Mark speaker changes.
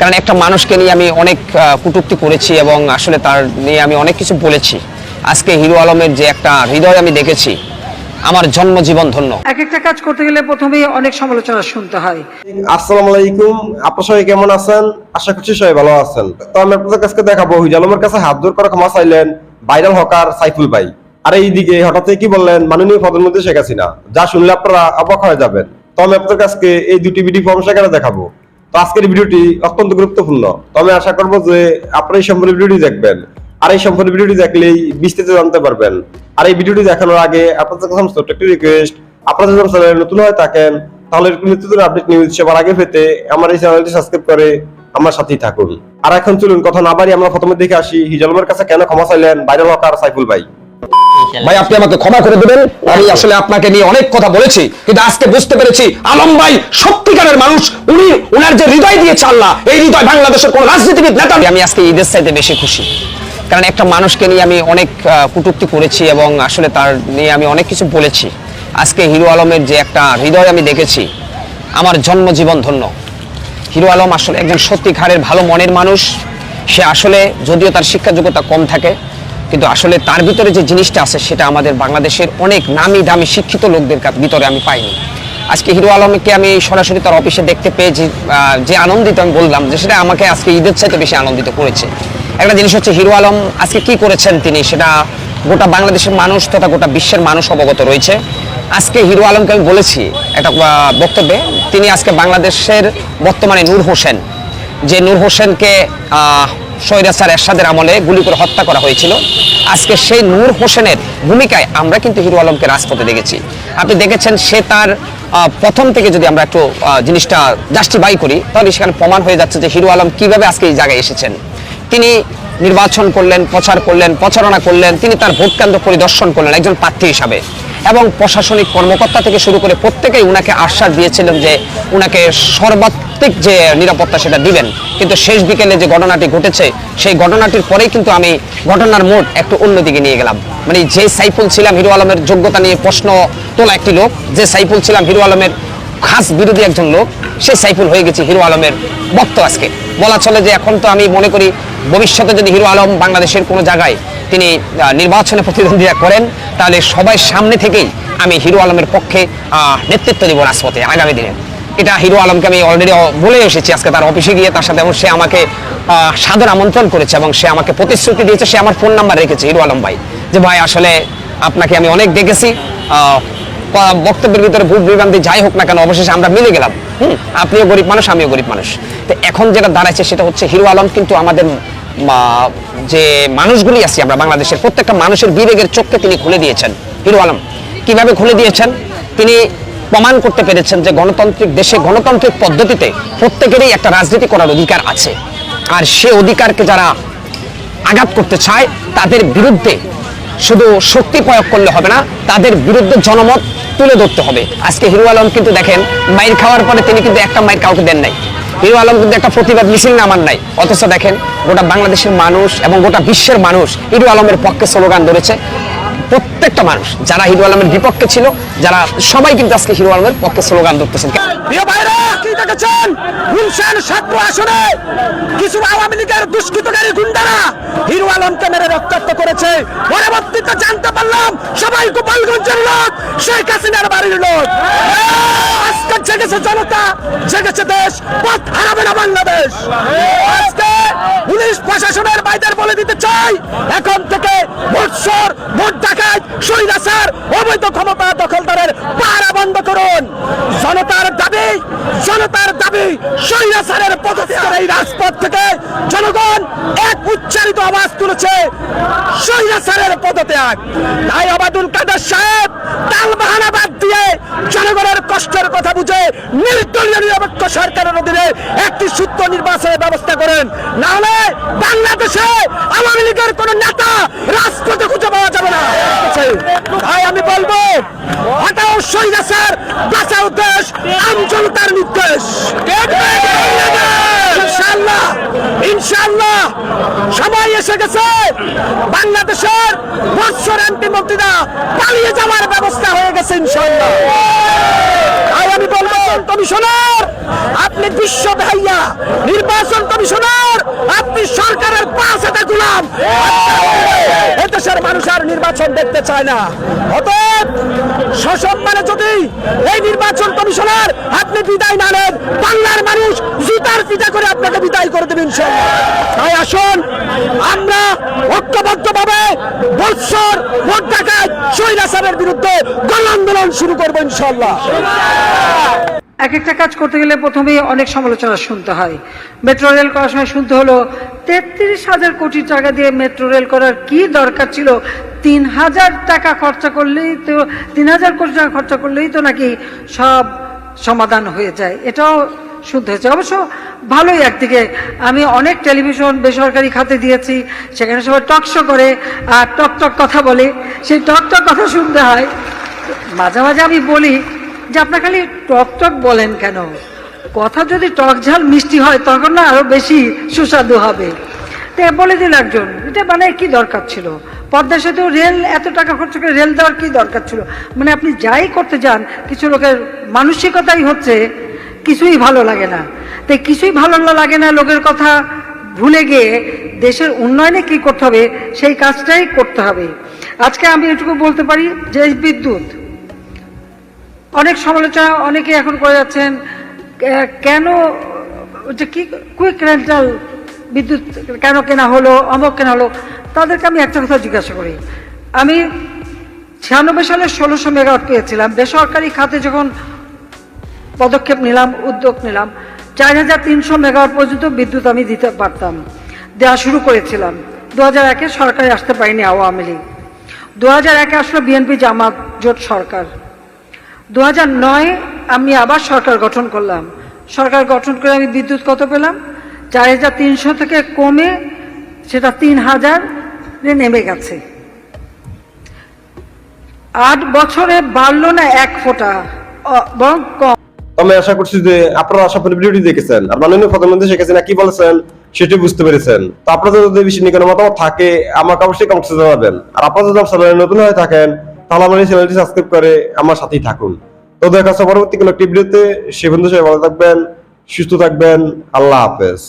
Speaker 1: কারণ একটা মানুষকে নিয়ে আমি অনেক কটূক্তি করেছি এবং আসলে তার নিয়ে আমি অনেক কিছু বলেছি। আজকে হিরো আলমের যে একটা হৃদয় আমি দেখেছি আমার জন্মজীবন ধন্য।
Speaker 2: এক একটা কাজ করতে গেলে প্রথমেই অনেক সমালোচনা শুনতে হয়।
Speaker 3: আসসালামু আলাইকুম। আপনার সবাই কেমন আছেন? আশা করছি সবাই ভালো আছেন। তো আমি আপনাদের কাছে দেখাবো হিজালমের কাছে হাত জোর করে ক্ষমা চাইলেন ভাইরাল হকার সাইফুল ভাই। আর এইদিকে হঠাৎ কি বললেন মাননীয় প্রধানমন্ত্রী শেখ হাসিনা। যা শুনলে আপনারা অবাক হয়ে যাবেন। তো আমি আপনাদের কাছে এই দুটি ভিডিও ফর্ম সেখানে দেখাবো। তো আজকের ভিডিওটি অত্যন্ত গুরুত্বপূর্ণ। তো আমি আশা করব যে আপনারা এই সম্পূর্ণ ভিডিওটি দেখবেন। আর এই সম্পূর্ণ ভিডিওটি দেখলেই বিস্তারিত জানতে পারবেন। আর এই ভিডিওটি দেখানোর আগে আপনাদের কাছে ছোট্ট একটি রিকোয়েস্ট আপনারা যদি চ্যানেলে নতুন হয়ে থাকেন, তাহলে এরকম নিত্য নতুন আপডেট নিউজ সবার আগে পেতে আমার এই চ্যানেলটি সাবস্ক্রাইব করে আমার সাথেই থাকুন। আর এখন চলুন, কথা না বাড়ি আমরা প্রথমে দেখে আসি হিজলমের কাছে কেন ক্ষমা চাইলেন ভাইরাল হকার সাইফুল ভাই।
Speaker 1: ভাই আপনি আমাকে ক্ষমা করে দেবেন। আমি আসলে আপনাকে নিয়ে অনেক কথা বলেছি কিন্তু আজকে বুঝতে পেরেছি আলম ভাই সত্যিকারের মানুষ উনি উনার যে হৃদয় দিয়েছে আল্লাহ এই হৃদয় বাংলাদেশের কোন রাজনীতিবিদ নেতা আমি আজকে ঈদের চাইতে বেশি খুশি। কারণ একটা মানুষকে নিয়ে আমি অনেক কুটুক্তি করেছি এবং আসলে তার নিয়ে আমি অনেক কিছু বলেছি। আজকে হিরো আলমের যে একটা হৃদয় আমি দেখেছি আমার জন্মজীবন ধন্য। হিরো আলম আসলে একজন সত্যিকারের ভালো মনের মানুষ। সে আসলে যদিও তার শিক্ষা যোগ্যতা কম থাকে কিন্তু আসলে তার ভিতরে যে জিনিসটা আছে, সেটা আমাদের বাংলাদেশের অনেক নামি দামি শিক্ষিত লোকদের ভিতরে আমি পাইনি। আজকে হিরো আলমকে আমি সরাসরি তার অফিসে দেখতে পেয়ে যে আনন্দিত আমি বললাম যে সেটা আমাকে আজকে ঈদের চাইতে বেশি আনন্দিত করেছে। একটা জিনিস হচ্ছে হিরো আলম আজকে কি করেছেন তিনি, সেটা গোটা বাংলাদেশের মানুষ তথা গোটা বিশ্বের মানুষ অবগত রয়েছে। আজকে হিরো আলমকে আমি বলেছি একটা বক্তব্যে, তিনি আজকে বাংলাদেশের বর্তমানে নূর হোসেন, যে নূর হোসেনকে স্বৈরাচার এরশাদের আমলে গুলি করে হত্যা করা হয়েছিল। আজকে সেই নূর হোসেনের ভূমিকায় আমরা কিন্তু হিরু আলমকে রাজপথে দেখেছি। আপনি দেখেছেন সে তার প্রথম থেকে যদি আমরা একটু জিনিসটা জাস্টিফাই করি, তাহলে সেখানে প্রমাণ হয়ে যাচ্ছে যে হিরু আলম কীভাবে আজকে এই জায়গায় এসেছেন। তিনি নির্বাচন করলেন, প্রচার করলেন, প্রচারণা করলেন, তিনি তার ভোট কেন্দ্র পরিদর্শন করলেন একজন প্রার্থী হিসাবে। এবং প্রশাসনিক কর্মকর্তা থেকে শুরু করে প্রত্যেকেই উনাকে আশ্বাস দিয়েছিলেন যে উনাকে সর্বাত্মক যে নিরাপত্তা সেটা দিবেন। কিন্তু শেষ বিকেলে যে ঘটনাটি ঘটেছে, সেই ঘটনাটির পরেই কিন্তু আমি ঘটনার মোড় একটু অন্যদিকে নিয়ে গেলাম। মানে যে সাইফুল ছিলাম, হিরো আলমের যোগ্যতা নিয়ে প্রশ্ন তোলা একটি লোক, যে সাইফুল ছিলাম, হিরো আলমের খাস বিরোধী একজন লোক, সে সাইফুল হয়ে গেছে হিরো আলমের বক্ত আজকে। বলা চলে যে এখন তো আমি মনে করি ভবিষ্যতে যদি হিরো আলম বাংলাদেশের কোনো জায়গায় তিনি নির্বাচনে প্রতিদ্বন্দ্বিতা করেন, তাহলে সবাই সামনে থেকেই আমি হিরো আলমের পক্ষে নেতৃত্ব দিব রাজপথে আগামী দিনে। এটা হিরো আলমকে আমি অলরেডি বলে এসেছি। আজকে তার অফিসে গিয়ে তার সাথে এবং সে আমাকে সাদর আমন্ত্রণ করেছে এবং সে আমাকে প্রতিশ্রুতি দিয়েছে। সে আমার ফোন নাম্বার রেখেছে, হিরো আলম ভাই। যে ভাই, আসলে আপনাকে আমি অনেক দেখেছি। বক্তব্যের ভিতরে ভুল বিভ্রান্তি যাই হোক না কেন, অবশেষে আমরা মিলে গেলাম। হুম, আপনিও গরিব মানুষ, আমিও গরিব মানুষ। তো এখন যেটা দাঁড়াচ্ছে সেটা হচ্ছে হিরো আলম কিন্তু আমাদের যে মানুষগুলি আছি আমরা বাংলাদেশের, প্রত্যেকটা মানুষের বিবেকের চোখকে তিনি খুলে দিয়েছেন। হিরো আলম, কীভাবে খুলে দিয়েছেন? তিনি প্রমাণ করতে পেরেছেন যে গণতান্ত্রিক দেশে গণতান্ত্রিক পদ্ধতিতে প্রত্যেকেরই একটা রাজনীতি করার অধিকার আছে। আর সে অধিকারকে যারা আঘাত করতে চায়, তাদের বিরুদ্ধে শুধু শক্তি প্রয়োগ করলে হবে না, তাদের বিরুদ্ধে জনমত তুলে ধরতে হবে। আজকে হিরো আলম কিন্তু দেখেন, মাইর খাওয়ার পরে তিনি কিন্তু একটা মাইর কাউকে দেন নাই। হিরো আলম কিন্তু একটা প্রতিবাদ মিছিল নামান নাই। অথচ দেখেন, গোটা বাংলাদেশের মানুষ এবং গোটা বিশ্বের মানুষ হিরু আলমের পক্ষে স্লোগান ধরেছে প্রত্যেকটা মানুষ, যারা হিরো আলমের বিপক্ষে ছিল, যারা সবাই কিন্তু আজকে হিরো আলমের পক্ষে স্লোগান ধরতেছেন।
Speaker 4: ভাইরা, কি কিছু রক্তাক্ত করেছে। জানতে পারলাম, সবাই আজকে বাংলাদেশ। পুলিশ প্রশাসনের বাইদের বলে দিতে চাই। এখন থেকে ভোট সর ভোট ডাকাত সৈরাচার অবৈধ ক্ষমতা দখলদারের পাহারা বন্ধ করুন। জনতার দাবি জনতার দাবি সৈরাচারের পদত্যাগের এই রাজপথ থেকে জনগণ এক উচ্চারিত আওয়াজ তুলেছে সৈরাচারের পদত্যাগ। তাই আবাদুল কাদের সাহেব তাল বাহানা বাদ দিয়ে জনগণের কষ্টের কথা বুঝে নির্দলীয় নিরপেক্ষ সরকারের অধীনে একটি সূত্র নির্বাচনের ব্যবস্থা করেন। নাহলে বাংলাদেশে আওয়ামী লীগের কোন নেতা রাজপথে খুঁজে পাওয়া যাবে না। ভাই, আমি বলব, হঠাৎ সৈরাচার বাঁচাও দেশ নির্দেশ। সময় এসে গেছে। বাংলাদেশের বৎসর এমপি মন্ত্রীরা পালিয়ে যাওয়ার ব্যবস্থা হয়ে গেছে ইনশাল্লাহ আমি বলব, কমিশনার, আপনি বিশ্ব ভাইয়া, নির্বাচন কমিশনার, আপনি সরকারের পাঁচ হাতে গুলাম। এদেশের মানুষ আর নির্বাচন দেখতে চায় না। অতএব সসম্মানে যদি এই নির্বাচন কমিশনার আপনি বিদায় না নেন, বাংলার মানুষ জুতার পিঠা করে আপনাকে বিদায় করে দেবেন তাই আসুন, আমরা ঐক্যবদ্ধভাবে বৎসর ভোট ডাকাত শৈলাসারের বিরুদ্ধে গণ আন্দোলন শুরু করব ইনশাল্লাহ
Speaker 2: এক একটা কাজ করতে গেলে প্রথমেই অনেক সমালোচনা শুনতে হয়। মেট্রো রেল করার সময় শুনতে হলো, তেত্রিশ হাজার কোটি টাকা দিয়ে মেট্রো রেল করার কি দরকার ছিল? তিন হাজার টাকা খরচা করলেই তো, তিন হাজার কোটি টাকা খরচা করলেই তো নাকি সব সমাধান হয়ে যায়। এটাও শুনতে হয়েছে। অবশ্য ভালোই একদিকে। আমি অনেক টেলিভিশন বেসরকারি খাতে দিয়েছি, সেখানে সবাই টক শো করে আর টক টক কথা বলে। সেই টক টক কথা শুনতে হয়। মাঝে মাঝে আমি বলি যে আপনার খালি টক টক বলেন কেন? কথা যদি টক ঝাল মিষ্টি হয়, তখন না আরও বেশি সুস্বাদু হবে। তো বলে দিল একজন, এটা মানে কি দরকার ছিল? পদ্মা সেতু রেল, এত টাকা খরচ করে রেল দেওয়ার কি দরকার ছিল? মানে আপনি যাই করতে যান, কিছু লোকের মানসিকতাই হচ্ছে কিছুই ভালো লাগে না। তাই কিছুই ভালো লাগে না লোকের কথা ভুলে গিয়ে দেশের উন্নয়নে কি করতে হবে, সেই কাজটাই করতে হবে। আজকে আমি এটুকু বলতে পারি যে বিদ্যুৎ অনেক সমালোচনা অনেকে এখন করে যাচ্ছেন কেন, যে কি কুইক রেন্টাল বিদ্যুৎ কেন কেনা হলো, অমক কেনা হলো, তাদেরকে আমি একটা কথা জিজ্ঞাসা করি। আমি ছিয়ানব্বই সালে ষোলোশো মেগাওয়াট পেয়েছিলাম, বেসরকারি খাতে যখন পদক্ষেপ নিলাম, উদ্যোগ নিলাম, চার হাজার তিনশো মেগাওয়াট পর্যন্ত বিদ্যুৎ আমি দিতে পারতাম, দেওয়া শুরু করেছিলাম। দু হাজার একে সরকারে আসতে পারিনি আওয়ামী লীগ। দু হাজার একে আসলো বিএনপি জামাত জোট সরকার। দু নয় আমি আবার সরকার গঠন করলাম। সরকার গঠন করে আমি বিদ্যুৎ কত পেলাম? চার হাজার তিনশো থেকে কমে সেটা তিন হাজার নেমে গেছে। আট বছরে বাড়লো না এক ফোঁটা বরং কম।
Speaker 3: আমি আশা করছি যে আপনারা আশা করি ভিডিওটি দেখেছেন। আর মাননীয় প্রধানমন্ত্রী শেখ হাসিনা কি বলেছেন, সেটি বুঝতে পেরেছেন। তো আপনাদের যদি বেশি নিয়ে কোনো মতামত থাকে, আমাকে অবশ্যই কমেন্টসে জানাবেন। আর আপনারা যদি চ্যানেলে নতুন হয়ে থাকেন তাহলে চ্যানেলটি সাবস্ক্রাইব করে আমার সাথেই থাকুন। তো দেখা পরবর্তী কোনো একটি ভিডিওতে সে বন্ধু সবাই ভালো থাকবেন, সুস্থ থাকবেন, আল্লাহ হাফেজ।